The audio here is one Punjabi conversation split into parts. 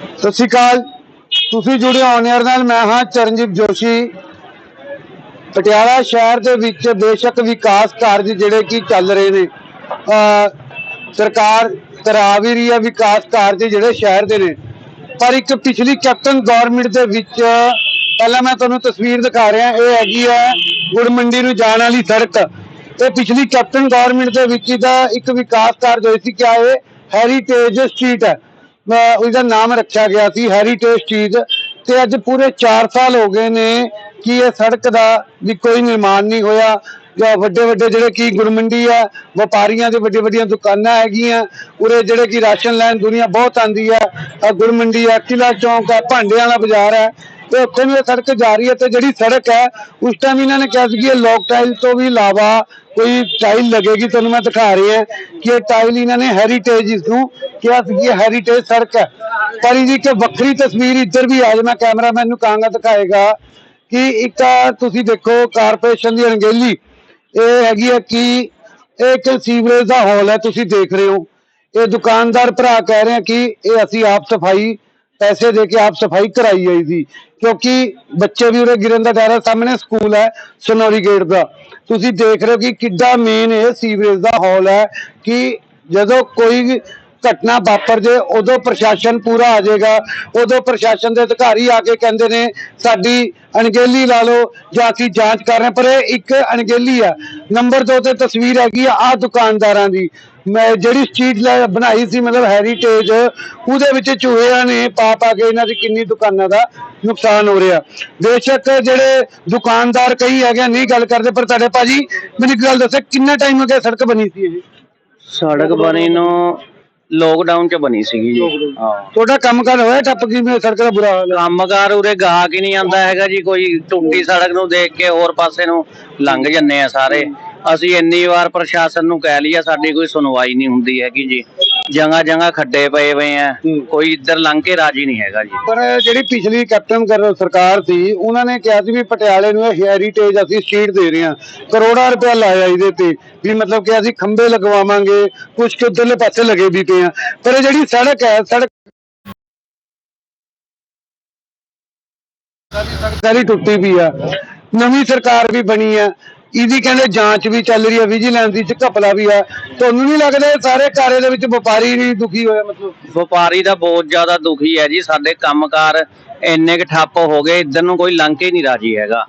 ਸਤਿ ਸ਼੍ਰੀ ਅਕਾਲ। ਤੁਸੀਂ ਜੁੜੇ ਹੋ ਨਿਆਰ ਨਾਲ, ਮੈਂ ਹਾਂ ਚਰਨਜੀਤ ਜੋਸ਼ੀ। ਪਟਿਆਲਾ ਸ਼ਹਿਰ ਦੇ ਵਿੱਚ ਬੇਸ਼ੱਕ ਵਿਕਾਸ ਕਾਰਜ ਜਿਹੜੇ ਕਿ ਚੱਲ ਰਹੇ ਨੇ ਸਰਕਾਰ ਕਰਾ ਵੀ ਰਹੀ ਹੈ ਵਿਕਾਸ ਕਾਰਜ ਜਿਹੜੇ ਸ਼ਹਿਰ ਦੇ ਨੇ। ਪਰ ਇੱਕ ਪਿਛਲੀ ਕੈਪਟਨ ਗਵਰਨਮੈਂਟ ਦੇ ਵਿੱਚ, ਪਹਿਲਾਂ ਮੈਂ ਤੁਹਾਨੂੰ ਤਸਵੀਰ ਦਿਖਾ ਰਿਹਾ, ਇਹ ਹੈਗੀ ਹੈ ਗੁੜ ਮੰਡੀ ਨੂੰ ਜਾਣ ਵਾਲੀ ਸੜਕ। ਇਹ ਪਿਛਲੀ ਕੈਪਟਨ ਗਵਰਨਮੈਂਟ ਦੇ ਵਿੱਚ ਦਾ ਇੱਕ ਵਿਕਾਸ ਕਾਰਜ ਹੋਈ ਸੀ, ਕਿਆ ਇਹ? ਹੈਰੀਟੇਜ ਸਟਰੀਟ ਹੈ। ਉਹਦਾ ਨਾਮ ਰੱਖਿਆ ਗਿਆ ਸੀ ਹੈਰੀਟੇਜ ਸਟਰੀਟ ਤੇ ਅੱਜ ਪੂਰੇ 4 ਸਾਲ ਹੋ ਗਏ ਨੇ ਕਿ ਇਹ ਸੜਕ ਦਾ ਵੀ ਕੋਈ ਨਿਰਮਾਣ ਨਹੀਂ ਹੋਇਆ। ਜਾਂ ਵੱਡੇ ਵੱਡੇ ਜਿਹੜੇ ਕੀ ਗੁਰਮੰਡੀ ਆ, ਵਪਾਰੀਆਂ ਦੇ ਵੱਡੀ ਵੱਡੀਆਂ ਦੁਕਾਨਾਂ ਹੈਗੀਆਂ, ਉਰੇ ਜਿਹੜੇ ਕੀ ਰਾਸ਼ਨ ਲੈਣ ਦੁਨੀਆ ਬਹੁਤ ਆਂਦੀ ਆ। ਗੁਰਮੰਡੀ ਆ ਕਿਲਾ ਚੌਂਕ ਆ, ਭਾਂਡਿਆਂ ਵਾਲਾ ਬਾਜ਼ਾਰ ਹੈ ਤੇ ਉੱਥੇ ਨੂੰ ਇਹ ਸੜਕ ਜਾ ਰਹੀ ਹੈ ਤੇ ਜਿਹੜੀ ਸੜਕ ਹੈ, ਉਸ ਟਾਈਮ ਇਹਨਾਂ ਨੇ ਕਿਹਾ ਸੀ ਕਿ ਇਹ ਲੋਕ ਟਾਈਲ ਤੋਂ ਵੀ ਇਲਾਵਾ ਕੋਈ ਟਾਈਲ ਲੱਗੇਗੀ, ਤੁਹਾਨੂੰ ਮੈਂ ਦਿਖਾ ਰਹੀ ਹਾਂ ਕਿ ਇਹ ਟਾਈਲ ਇਹਨਾਂ ਨੇ ਹੈਰੀਟੇਜ ਇਸ ਨੂੰ ਕਿਹਾ ਸੀ ਕਿ ਇਹ ਹੈਰੀਟੇਜ ਸੜਕ ਹੈ। ਪਰ ਇਹਦੀ ਇੱਕ ਵੱਖਰੀ ਤਸਵੀਰ ਇੱਧਰ ਵੀ ਆ ਜੇ ਮੈਂ ਕੈਮਰਾਮੈਨ ਨੂੰ ਕਹਾਂਗਾ ਦਿਖਾਏਗਾ ਕਿ ਇੱਕ ਤੁਸੀਂ ਦੇਖੋ ਕਾਰਪੋਰੇਸ਼ਨ ਦੀ ਅਣਗਹਿਲੀ ਇਹ ਹੈਗੀ ਹੈ ਕਿ ਇਹ ਇੱਕ ਸੀਵਰੇਜ ਦਾ ਹਾਲ ਹੈ, ਤੁਸੀਂ ਦੇਖ ਰਹੇ ਹੋ। ਇਹ ਦੁਕਾਨਦਾਰ ਭਰਾ ਕਹਿ ਰਹੇ ਆ ਕਿ ਇਹ ਅਸੀਂ ਆਪ ਸਫ਼ਾਈ ਪੈਸੇ ਦੇ ਕੇ ਆਪ ਸਫ਼ਾਈ ਕਰਾਈ ਹੈ ਸੀ। ਕਿਉਂਕਿ ਬੱਚੇ ਵੀ ਉਰੇ ਗਿਰਨ ਦਾ ਡਰ ਹੈ, ਸਾਹਮਣੇ ਸਕੂਲ ਹੈ, ਸਨੋਰੀ ਗੇਟ ਦਾ। ਤੁਸੀਂ ਦੇਖ ਰਹੇ ਹੋ ਕਿ ਕਿੱਡਾ ਮੇਨ ਇਹ ਸੀਵਰੇਜ ਦਾ ਹਾਲ ਹੈ ਕਿ ਜਦੋਂ ਕੋਈ ਵੀ ਘਟਨਾ ਵਾਪਰ ਜੇ, ਉਦੋਂ ਪ੍ਰਸ਼ਾਸਨ ਪੂਰਾ ਆ ਜਾਏਗਾ। ਉਦੋਂ ਪ੍ਰਸ਼ਾਸਨ ਦੇ ਅਧਿਕਾਰੀ ਆ ਕੇ ਕਹਿੰਦੇ ਨੇ, ਸਾਡੀ ਅਣਗਹਿਲੀ ਲਾ ਲਓ ਜਾਂ ਅਸੀਂ ਜਾਂਚ ਕਰ ਰਹੇ ਪਰ ਇਹ ਇੱਕ ਅਣਗਹਿਲੀ ਆ। ਨੰਬਰ 2 ਤੇ ਤਸਵੀਰ ਹੈਗੀ ਆ ਆਹ ਦੁਕਾਨਦਾਰਾਂ ਦੀ। ਮੈਂ ਜਿਹੜੀ ਸਟਰੀਟ ਬਣਾਈ ਸੀ, ਮਤਲਬ ਹੈਰੀਟੇਜ ਉਹਦੇ ਵਿੱਚ ਚੂਹਿਆਂ ਨੇ ਪਾ ਪਾ ਕੇ ਇਹਨਾਂ ਦੀ ਕਿੰਨੀ ਦੁਕਾਨਾਂ ਦਾ ਨੁਕਸਾਨ ਹੋ ਰਿਹਾ। ਬੇਸ਼ੱਕ ਜਿਹੜੇ ਦੁਕਾਨਦਾਰ ਕਈ ਹੈਗੇ ਨਹੀਂ ਗੱਲ ਕਰਦੇ, ਪਰ ਤੁਹਾਡੇ ਭਾਜੀ, ਮੈਨੂੰ ਇੱਕ ਗੱਲ ਦੱਸੋ, ਕਿੰਨਾ ਟਾਈਮ ਹੋ ਗਿਆ ਸੜਕ ਬਣੀ ਸੀ ਇਹ? ਸੜਕ ਬਣੀ ਨੂੰ ਲੋਕਡਾਊਨ ਚ ਬਣੀ ਸੀਗੀ ਜੀ। ਹਾਂ। ਤੁਹਾਡਾ ਕੰਮ ਕਰ ਹੋਇਆ ਟੱਪ ਕੀ ਮੇਰੇ ਸੜਕ ਦਾ ਬੁਰਾ ਹਾਲ? ਹੈ ਕੰਮਕਾਰ ਉਰੇ ਗਾਹਕ ਹੀ ਨਹੀਂ ਆਂਦਾ ਹੈਗਾ ਜੀ ਕੋਈ ਟੁੱਟੀ ਸੜਕ ਨੂੰ ਦੇਖ ਕੇ ਹੋਰ ਪਾਸੇ ਨੂੰ ਲੰਘ ਜੰਨੇ ਆ ਸਾਰੇ। ਅਸੀਂ ਇੰਨੀ ਵਾਰ ਪ੍ਰਸ਼ਾਸਨ ਨੂੰ ਕਹਿ ਲਿਆ ਸਾਡੀ ਕੋਈ ਸੁਣਵਾਈ ਨਹੀਂ ਹੁੰਦੀ ਹੈਗੀ ਜੀ। ਜਗ੍ਹਾ ਜਗ੍ਹਾ ਖੱਡੇ ਪਏ ਹੋਏ ਆ। ਹੂੰ। ਕੋਈ ਇੱਧਰ ਲੰਘ ਕੇ ਰਾਜੀ ਨਹੀਂ ਹੈਗਾ ਜੀ। ਪਰ ਜਿਹੜੀ ਪਿਛਲੀ ਕੈਪਟਨ ਕਰ ਸਰਕਾਰ ਸੀ ਉਹਨਾਂ ਨੇ ਕਿਹਾ ਸੀ ਵੀ ਪਟਿਆਲੇ ਨੂੰ ਇਹ ਹੈਰੀਟੇਜ ਅਸੀਂ ਸਟਰੀਟ ਦੇ ਰਹੇ ਹਾਂ। ਕਰੋੜਾਂ ਰੁਪਇਆ ਲਾਇਆ ਇਹਦੇ ਤੇ। ਵੀ ਮਤਲਬ ਕਿ ਅਸੀਂ ਖੰਭੇ ਲਗਵਾਵਾਂਗੇ ਕੁਝ ਕੁ ਉੱਧਰਲੇ ਪਾਸੇ ਲੱਗੇ ਵੀ ਪਏ ਆ ਪਰ ਇਹ ਜਿਹੜੀ ਸੜਕ ਹੈ ਸੜਕ ਸਾਰੀ ਟੁੱਟੀ ਪਈ ਆ। ਨਵੀਂ ਸਰਕਾਰ ਵੀ ਬਣੀ ਆ। ਇਹਦੀ ਕਹਿੰਦੇ ਜਾਂਚ ਵੀ ਚੱਲ ਰਹੀ ਹੈ ਵਿਜੀਲੈਂਸ ਦੀ ਚ ਘਪਲਾ ਵੀ ਹੈ। ਤੁਹਾਨੂੰ ਨਹੀਂ ਲੱਗਦਾ ਇਹ ਸਾਰੇ ਕਾਰੇ ਦੇ ਵਿੱਚ ਵਪਾਰੀ ਵੀ ਦੁਖੀ ਹੋਇਆ ਮਤਲਬ? ਵਪਾਰੀ ਦਾ ਬਹੁਤ ਜ਼ਿਆਦਾ ਦੁਖੀ ਹੈ ਜੀ। ਸਾਡੇ ਕੰਮਕਾਰ ਇੰਨੇ ਕੁ ਠੱਪ ਹੋ ਗਏ ਇੱਧਰ ਨੂੰ ਕੋਈ ਲੰਘ ਕੇ ਨਹੀਂ ਰਾਜੀ ਹੈਗਾ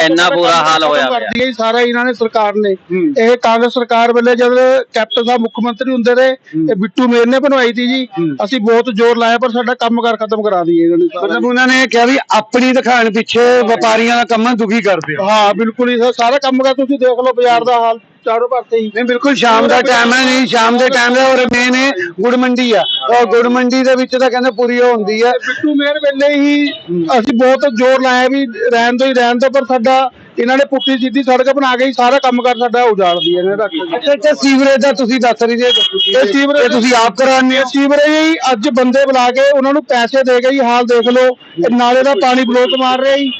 ਇੰਨਾ ਬੁਰਾ ਹਾਲ ਹੋਇਆ ਪਿਆ। ਕਰਦੀ ਹੈ ਸਾਰਾ ਇਹਨਾਂ ਨੇ ਸਰਕਾਰ ਨੇ ਹੂੰ। ਇਹ ਕਾਂਗਰਸ ਸਰਕਾਰ ਵੇਲੇ ਜਦ ਕੈਪਟਨ ਸਾਹਿਬ ਮੁੱਖ ਮੰਤਰੀ ਹੁੰਦੇ ਰਹੇ ਇਹ ਬਿੱਟੂ ਮੇਰ ਨੇ ਬਣਵਾਈ ਸੀ ਜੀ। ਅਸੀਂ ਬਹੁਤ ਜ਼ੋਰ ਲਾਇਆ ਪਰ ਸਾਡਾ ਕੰਮਕਾਰ ਖਤਮ ਕਰਾ ਦਈਏ ਇਹਨਾਂ ਨੇ ਸਾਰਾ। ਮਤਲਬ ਉਹਨਾਂ ਨੇ ਕਿਹਾ ਵੀ ਆਪਣੀ ਦਿਖਾਣ ਪਿੱਛੇ ਵਪਾਰੀਆਂ ਦਾ ਕੰਮ ਦੁਖੀ ਕਰਦੇ ਆ ਹਾਂ ਬਿਲਕੁਲ ਹੀ ਸਰ, ਸਾਰਾ ਕੰਮਕਾਰ ਤੁਸੀਂ ਦੇਖ ਲਓ ਬਾਜ਼ਾਰ ਦਾ ਹਾਲ ਚਾਰੋਂ ਪਾਸੇ ਹੀ। ਨਹੀਂ ਬਿਲਕੁਲ ਸ਼ਾਮ ਦਾ ਟਾਈਮ ਹੈ ਨਹੀਂ ਸ਼ਾਮ ਦੇ ਟਾਈਮ ਦਾ ਔਰ ਮੇਨ ਹੈ ਗੁੜ ਮੰਡੀ ਆ। ਔਰ ਗੁੜ ਮੰਡੀ ਦੇ ਵਿੱਚ ਤਾਂ ਕਹਿੰਦੇ ਪੂਰੀ ਉਹ ਹੁੰਦੀ ਹੈ ਬਿੱਟੂ ਮੇਰ ਵੇਲੇ ਹੀ। ਅਸੀਂ ਬਹੁਤ ਜ਼ੋਰ ਲਾਇਆ ਵੀ ਰਹਿਣ ਦੋ ਹੀ ਰਹਿਣ ਦੋ ਪਰ ਸਾਡਾ ਇਹਨਾਂ ਨੇ ਪੁੱਠੀ ਸਿੱਧੀ ਸੜਕ ਬਣਾ ਕੇ ਹੀ ਸਾਰਾ ਕੰਮਕਾਰ ਸਾਡਾ ਉਜਾੜਦੀ ਹੈ ਇਹਨਾਂ ਦਾ। ਅੱਛਾ ਅੱਛਾ ਸੀਵਰੇਜ ਦਾ ਤੁਸੀਂ ਦੱਸ ਰਹੀ ਜੇ। ਇਹ ਸੀਵਰੇਜ ਇਹ ਤੁਸੀਂ ਆਪ ਕਰਾਉਂਦੇ ਹੋ? ਸੀਵਰੇਜ ਹੀ ਅੱਜ ਬੰਦੇ ਬੁਲਾ ਕੇ ਉਹਨਾਂ ਨੂੰ ਪੈਸੇ ਦੇ ਕੇ ਹੀ ਹਾਲ ਦੇਖ ਲਓ। ਇਹ ਨਾਲੇ ਦਾ ਪਾਣੀ ਬਲੋਕ ਮਾਰ ਰਿਹਾ ਜੀ।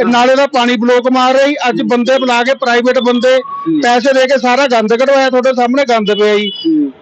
ਇਹ ਨਾਲੇ ਦਾ ਪਾਣੀ ਬਲੋਕ ਮਾਰ ਰਿਹਾ ਜੀ। ਅੱਜ ਬੰਦੇ ਬੁਲਾ ਕੇ ਪ੍ਰਾਈਵੇਟ ਬੰਦੇ ਪੈਸੇ ਦੇ ਕੇ ਸਾਰਾ ਗੰਦ ਕਢਵਾਇਆ ਤੁਹਾਡੇ ਸਾਹਮਣੇ ਗੰਦ ਪਿਆ ਜੀ।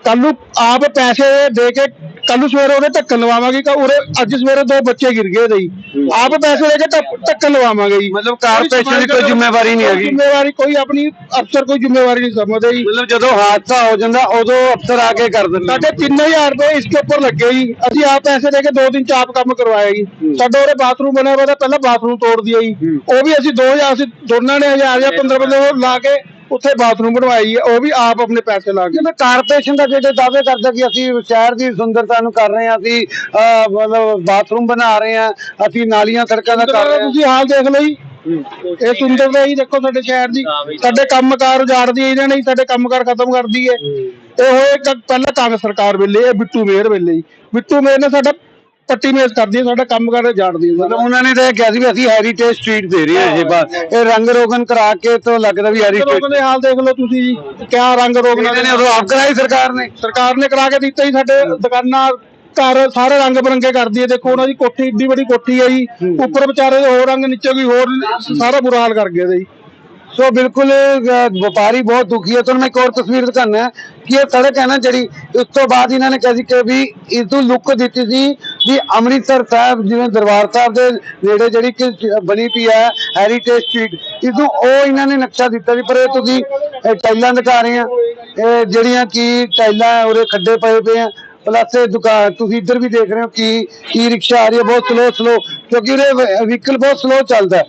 ਕੱਲ ਨੂੰ ਆਪ ਪੈਸੇ ਦੇ ਕੇ ਕੱਲ ਨੂੰ ਸਵੇਰੇ ਉਹਦੇ ਢੱਕਣ ਲਵਾਵਾਂਗੇ ਕਿ ਉਰੇ ਅੱਜ ਸਵੇਰੇ ਦੋ ਬੱਚੇ ਗਿਰ ਗਏ ਦੇ ਜੀ। ਆਪ ਪੈਸੇ ਦੇ ਕੇ ਢੱਕ- ਢੱਕਣ ਲਵਾਵਾਂਗੇ ਜੀ। ਮਤਲਬ ਕਾਰਪੋਰੇਸ਼ਨ ਦੀ ਕੋਈ ਜ਼ਿੰਮੇਵਾਰੀ ਨਹੀਂ ਹੈਗੀ। ਜ਼ਿੰਮੇਵਾਰੀ ਕੋਈ ਆਪਣੀ ਅਫਸਰ ਕੋਈ ਜ਼ਿੰਮੇਵਾਰੀ ਨਹੀਂ ਸਮਝਦੇ ਜੀ। ਮਤਲਬ ਜਦੋਂ ਹਾਦਸਾ ਹੋ ਜਾਂਦਾ ਉਦੋਂ ਅਫਸਰ ਆ ਕੇ ਕਰ ਦਿੰਦੇ ਸਾਡੇ 3000 ਰੁਪਏ ਇਸਕੇ ਉੱਪਰ ਲੱਗੇ ਜੀ। ਅਸੀਂ ਆਪ ਪੈਸੇ ਦੇ ਕੇ ਦੋ ਦਿਨ ਚ ਆਪ ਕੰਮ ਕਰਵਾਇਆ ਜੀ। ਸਾਡੇ ਉਹਦੇ ਬਾਥਰੂਮ ਬਣਿਆ ਹੋਇਆ ਤਾਂ ਪਹਿਲਾਂ ਬਾਥਰੂਮ ਤੋੜ ਦਿਆ ਜੀ। ਉਹ ਵੀ ਅਸੀਂ 2000 ਅਸੀਂ ਦੋਨਾਂ ਨੇ 1000 ਜਾਂ 15 ਬੰਦੇ ਹੋਰ ਲਾ ਕੇ ਉੱਥੇ ਬਾਥਰੂਮ ਬਣਵਾਈ ਹੈ ਉਹ ਵੀ ਆਪ ਆਪਣੇ ਪੈਸੇ ਲਾ ਕੇ। ਜਿਵੇਂ ਕਾਰਪੋਰੇਸ਼ਨ ਦਾ ਜਿਹੜੇ ਦਾਅਵੇ ਕਰਦਾ ਕਿ ਅਸੀਂ ਸ਼ਹਿਰ ਦੀ ਸੁੰਦਰਤਾ ਨੂੰ ਕਰ ਰਹੇ ਹਾਂ ਅਸੀਂ ਅਹ, ਮਤਲਬ ਬਾਥਰੂਮ ਬਣਾ ਰਹੇ ਹਾਂ ਅਸੀਂ ਨਾਲੀਆਂ ਸੜਕਾਂ ਦਾ ਕਰ ਰਹੇ ਹਾਂ। ਤੁਸੀਂ ਹਾਲ ਦੇਖ ਜੀ। ਇਹ ਸੁੰਦਰਤਾ ਹੀ ਦੇਖੋ ਸਾਡੇ ਸ਼ਹਿਰ ਦੀ। ਸਾਡੇ ਕੰਮਕਾਰ ਉਜਾੜਦੀ ਹੈ ਇਹਨਾਂ ਨੇ ਸਾਡੇ ਕੰਮਕਾਰ ਖਤਮ ਕਰਦੀ ਹੈ। ਇਹ ਹੋਏ ਕ- ਪਹਿਲਾਂ ਕਾਂਗਰਸ ਸਰਕਾਰ ਵੇਲੇ ਇਹ ਬਿੱਟੂ ਮੇਰ ਵੇਲੇ ਜੀ ਬਿੱਟੂ ਮੇਰ ਨੇ ਸਾਡਾ ਪੱਟੀ ਮੇਜ਼ ਕਰਦੀ ਹੈ ਸਾਡਾ ਕੰਮਕਾਰ ਉਜਾੜਦੀ ਹੈ ਸਾਡਾ। ਮਤਲਬ ਉਹਨਾਂ ਨੇ ਤਾਂ ਇਹ ਕਿਹਾ ਸੀ ਵੀ ਅਸੀਂ ਹੈਰੀਟੇਜ ਸਟਰੀਟ ਦੇ ਰਹੇ ਹਾਂ ਇਹ ਬਾਤ ਇਹ ਰੰਗ ਰੋਗਨ ਕਰਾ ਕੇ ਤਾਂ ਲੱਗਦਾ ਵੀ ਹੈਰੀਟੇਜ ਲੋਕਾਂ ਦੇ ਹਾਲ ਦੇਖ ਲਓ ਤੁਸੀਂ ਜੀ ਕਿਆ ਰੰਗ ਰੋਗ ਨਾਲ ਇਹਨਾਂ ਨੇ ਉਦੋਂ ਆਪ ਕਰਾਈ ਸਰਕਾਰ ਨੇ। ਸਰਕਾਰ ਨੇ ਕਰਾ ਕੇ ਦਿੱਤਾ ਜੀ ਸਾਡੇ ਦੁਕਾਨਾਂ ਘਰ ਸਾਰੇ ਰੰਗ ਬਰੰਗੇ ਕਰਦੀ ਹੈ ਦੇਖੋ ਉਹਨਾਂ ਦੀ ਕੋਠੀ ਏਡੀ ਵੱਡੀ ਕੋਠੀ ਹੈ ਜੀ। ਉੱਪਰ ਵਿਚਾਰੇ ਦੇ ਹੋਰ ਰੰਗ ਨੀਚੇ ਵੀ ਹੋਰ ਸਾਰਾ ਬੁਰਾ ਹਾਲ ਕਰ ਗਏ ਦੇ ਜੀ। ਸੋ ਬਿਲਕੁਲ ਅ, ਵਪਾਰੀ ਬਹੁਤ ਦੁਖੀ ਹੈ ਤੁਹਾਨੂੰ ਮੈਂ ਇੱਕ ਹੋਰ ਤਸਵੀਰ ਦਿਖਾਣਾ ਹੈ ਕਿ ਇਹ ਸੜਕ ਹੈ ਨਾ ਜਿਹੜੀ ਉਸ ਤੋਂ ਬਾਅਦ ਇਹਨਾਂ ਨੇ ਕਹੀ ਕਿ ਵੀ ਇਸ ਨੂੰ ਲੁੱਕ ਦਿੱਤੀ ਸੀ ਵੀ ਅੰਮ੍ਰਿਤਸਰ ਸਾਹਿਬ ਜਿਵੇਂ ਦਰਬਾਰ ਸਾਹਿਬ ਦੇ ਨੇੜੇ ਜਿਹੜੀ ਕਿ ਬਣੀ ਪਈ ਹੈ ਹੈਰੀਟੇਜ ਸਟਰੀਟ ਨੂੰ ਉਹ ਇਹਨਾਂ ਨੇ ਨਕਸ਼ਾ ਦਿੱਤਾ ਸੀ ਪਰ ਇਹ ਤੁਸੀਂ ਇਹ ਟਾਈਲਾਂ ਦਿਖਾ ਰਹੇ ਆ ਇਹ ਜਿਹੜੀਆਂ ਕਿ ਟਾਈਲਾਂ ਉਹਦੇ ਖੱਡੇ ਪਏ ਪਏ ਆ। ਪਲੱਸ ਇਹ ਦੁਕਾਨ ਤੁਸੀਂ ਇੱਧਰ ਵੀ ਦੇਖ ਰਹੇ ਹੋ ਕਿ ਈ ਰਿਕਸ਼ਾ ਆ ਰਹੀ ਹੈ ਬਹੁਤ ਸਲੋ ਸਲੋ ਕਿਉਂਕਿ ਉਹਦੇ ਵਹੀਕਲ ਬਹੁਤ ਸਲੋ ਚੱਲਦਾ।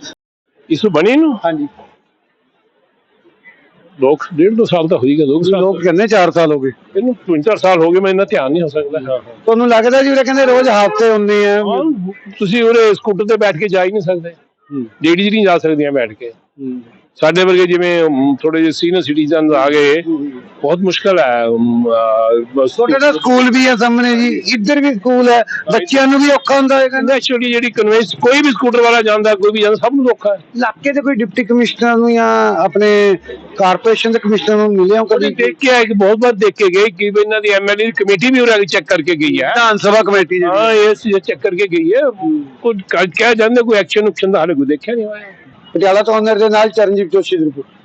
ਇਸ ਨੂੰ ਬਣੀ ਨੂੰ? ਹਾਂਜੀ। ਲੋਕ ਡੇਢ ਦੋ ਸਾਲ ਤਾਂ ਹੋਈਗਾ ਦੋ ਕੁ ਸਾਲ ਲੋਕ ਕਹਿੰਦੇ 4 ਸਾਲ ਹੋ ਗਏ। ਇਹਨੂੰ 3-4 ਸਾਲ ਹੋ ਗਏ ਮੈਂ ਇੰਨਾ ਧਿਆਨ ਨਹੀਂ ਹੋ ਸਕਦਾ। ਹਾਂ। ਤੁਹਾਨੂੰ ਲੱਗਦਾ ਜੀ ਉਹ ਕਹਿੰਦੇ ਰੋਜ਼ ਹਾਦਸੇ ਹੁੰਦੇ ਆ। ਹਾਂ ਤੁਸੀਂ ਉਹਦੇ ਸਕੂਟਰ ਤੇ ਬੈਠ ਕੇ ਜਾ ਹੀ ਨਹੀਂ ਸਕਦੇ। ਲੇਡੀਜ਼ ਨਹੀਂ ਜਾ ਸਕਦੀਆਂ ਬੈਠ ਕੇ। ਸਾਡੇ ਵਰਗੇ ਜਿਵੇਂ ਥੋੜੇ ਜਿਹੇ ਸੀਨੀਅਰ ਸਿਟੀਜ਼ਨ ਆ ਗਏ ਬਹੁਤ ਮੁਸ਼ਕਲ ਹੈ ਛੋਟਾ ਜਿਹਾ ਸਕੂਲ ਵੀ ਹੈ ਸਾਹਮਣੇ ਜੀ ਇੱਧਰ ਵੀ ਸਕੂਲ ਹੈ ਬੱਚਿਆਂ ਨੂੰ ਵੀ ਔਖਾ ਹੁੰਦਾ ਹੋਏਗਾ ਨੈਚੁਰਲੀ ਜਿਹੜੀ ਕਨਵੈਂਸ ਕੋਈ ਵੀ ਸਕੂਟਰ ਵਾਲਾ ਜਾਂਦਾ ਕੋਈ ਵੀ ਜਾਂਦਾ ਸਭ ਨੂੰ ਔਖਾ ਹੈ। ਇਲਾਕੇ ਦੇ ਕੋਈ ਡਿਪਟੀ ਕਮਿਸ਼ਨਰ ਨੂੰ ਜਾਂ ਆਪਣੇ ਕਾਰਪੋਰੇਸ਼ਨ ਦੇ ਕਮਿਸ਼ਨਰ ਨੂੰ ਮਿਲੇ ਹੋ ਕਦੀ? ਦੇਖ ਕੇ ਆਏ ਕਿ ਬਹੁਤ ਵਾਰ ਦੇਖ ਕੇ ਗਏ ਕਿ ਇਹਨਾਂ ਦੀ ਐਮਐਲਏ ਦੀ ਕਮੇਟੀ ਵੀ ਉਹਨਾਂ ਚੈੱਕ ਕਰਕੇ ਗਈ ਹੈ। ਵਿਧਾਨ ਸਭਾ ਕਮੇਟੀ ਜੀ ਹਾਂ ਇਹ ਚੈੱਕ ਕਰਕੇ ਗਈ ਹੈ ਕੋਈ ਕਹਿ ਜਾਂਦੇ ਕੋਈ ਐਕਸ਼ਨ ਉਕਸ਼ਨ ਦਾ ਹਾਲੇ ਕੋਈ ਦੇਖਿਆ ਨਹੀਂ ਹੋਇਆ। ਪਟਿਆਲਾ ਤੋਂ ਆਨਰ ਦੇ ਨਾਲ ਚਰਨਜੀਤ ਜੋਸ਼ੀ ਦੀ ਰਿਪੋਰਟ।